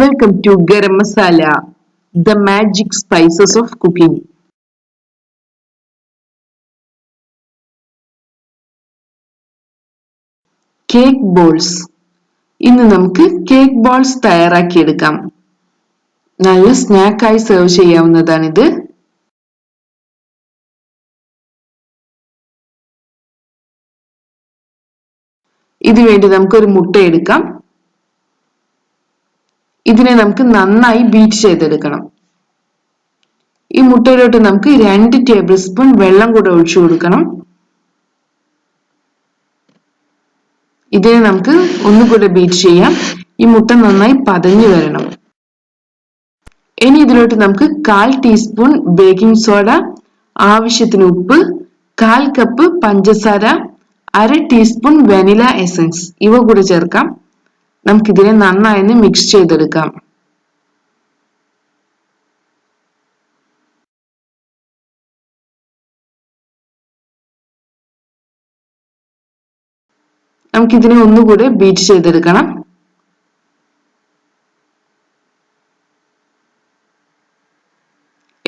Welcome to Garam Masala, the magic spices of cooking. Cake balls ഇന്ന് നമുക്ക് cake balls തയ്യാറാക്കിയെടുക്കാം. നല്ല സ്നാക്കായി serve ചെയ്യാവുന്നതാണിത്. ഇതിനുവേണ്ടി നമുക്ക് ഒരു മുട്ട എടുക്കാം ഇതിനെ നമുക്ക് നന്നായി ബീറ്റ് ചെയ്തെടുക്കണം. ഈ മുട്ടയിലോട്ട് നമുക്ക് രണ്ട് ടേബിൾ സ്പൂൺ വെള്ളം കൂടെ ഒഴിച്ചു കൊടുക്കണം. ഇതിനെ നമുക്ക് ഒന്നുകൂടെ ബീറ്റ് ചെയ്യാം. ഈ മുട്ട നന്നായി പതഞ്ഞു വരണം. ഇനി ഇതിലോട്ട് നമുക്ക് കാൽ ടീസ്പൂൺ ബേക്കിംഗ് സോഡ ആവശ്യത്തിന് ഉപ്പ് കാൽ കപ്പ് പഞ്ചസാര അര ടീസ്പൂൺ വെനില എസൻസ് ഇവ കൂടെ ചേർക്കാം. നമുക്കിതിനെ നന്നായി മിക്സ് ചെയ്തെടുക്കാം. നമുക്കിതിനെ ഒന്നുകൂടെ ബീറ്റ് ചെയ്തെടുക്കണം.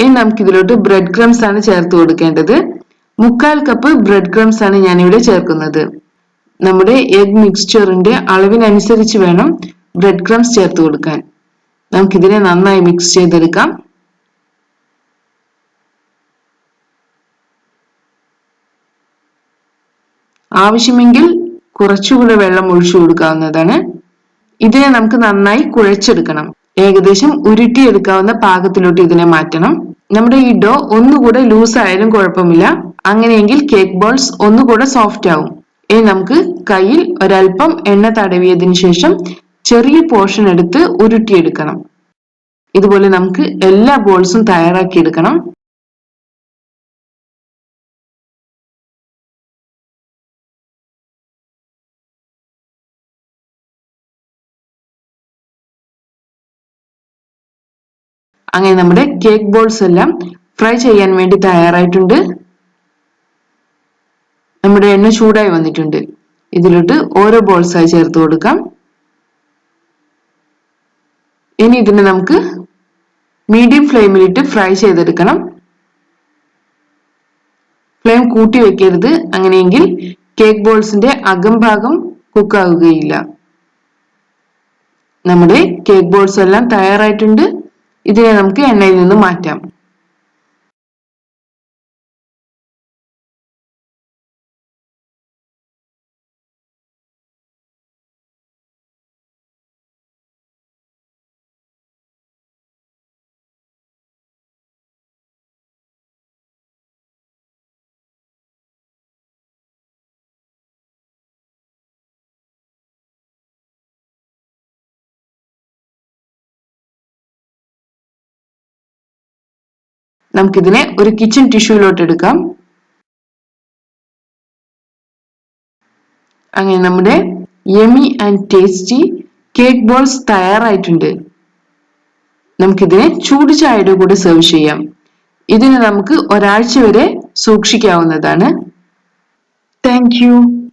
ഇനി നമുക്കിതിലോട്ട് ബ്രെഡ് ക്രംസ് ആണ് ചേർത്ത് കൊടുക്കേണ്ടത്. മുക്കാൽ കപ്പ് ബ്രെഡ് ക്രംസ് ആണ് ഞാനിവിടെ ചേർക്കുന്നത്. നമ്മുടെ എഗ് മിക്സ്ചറിന്റെ അളവിനനുസരിച്ച് വേണം ബ്രെഡ് ക്രംസ് ചേർത്ത് കൊടുക്കാൻ. നമുക്കിതിനെ നന്നായി മിക്സ് ചെയ്തെടുക്കാം. ആവശ്യമെങ്കിൽ കുറച്ചുകൂടെ വെള്ളം ഒഴിച്ചു കൊടുക്കാവുന്നതാണ്. ഇതിനെ നമുക്ക് നന്നായി കുഴച്ചെടുക്കണം. ഏകദേശം ഉരുട്ടിയെടുക്കാവുന്ന പാകത്തിലോട്ട് ഇതിനെ മാറ്റണം. നമ്മുടെ ഈ ഡോ ഒന്നുകൂടെ ലൂസ് ആയാലും കുഴപ്പമില്ല. അങ്ങനെയെങ്കിൽ കേക്ക് ബോൾസ് ഒന്നുകൂടെ സോഫ്റ്റ് ആവും. ഇനി നമുക്ക് കയ്യിൽ ഒരൽപ്പം എണ്ണ തടവിയതിന് ശേഷം ചെറിയ പോർഷൻ എടുത്ത് ഉരുട്ടിയെടുക്കണം. ഇതുപോലെ നമുക്ക് എല്ലാ ബോൾസും തയ്യാറാക്കിയെടുക്കണം. അങ്ങനെ നമ്മുടെ കേക്ക് ബോൾസ് എല്ലാം ഫ്രൈ ചെയ്യാൻ വേണ്ടി തയ്യാറായിട്ടുണ്ട്. നമ്മുടെ എണ്ണ ചൂടായി വന്നിട്ടുണ്ട്. ഇതിലോട്ട് ഓരോ ബോൾസായി ചേർത്ത് കൊടുക്കാം. ഇനി ഇതിനെ നമുക്ക് മീഡിയം ഫ്ലെയിമിലിട്ട് ഫ്രൈ ചെയ്തെടുക്കണം. ഫ്ലെയിം കൂട്ടി വെക്കരുത്. അങ്ങനെയെങ്കിൽ കേക്ക് ബോൾസിന്റെ അകംഭാഗം കുക്കാവുകയില്ല നമ്മുടെ കേക്ക് ബോൾസ് എല്ലാം തയ്യാറായിട്ടുണ്ട്. ഇതിനെ നമുക്ക് എണ്ണയിൽ നിന്ന് മാറ്റാം. നമുക്കിതിനെ ഒരു കിച്ചൺ ടിഷ്യൂലോട്ട് എടുക്കാം. അങ്ങനെ നമ്മുടെ yummy and tasty cake balls തയ്യാറായിട്ടുണ്ട്. നമുക്കിതിനെ ചൂട് ചായയുടെ കൂടെ സെർവ് ചെയ്യാം. ഇതിന് നമുക്ക് ഒരാഴ്ച വരെ സൂക്ഷിക്കാവുന്നതാണ്. താങ്ക്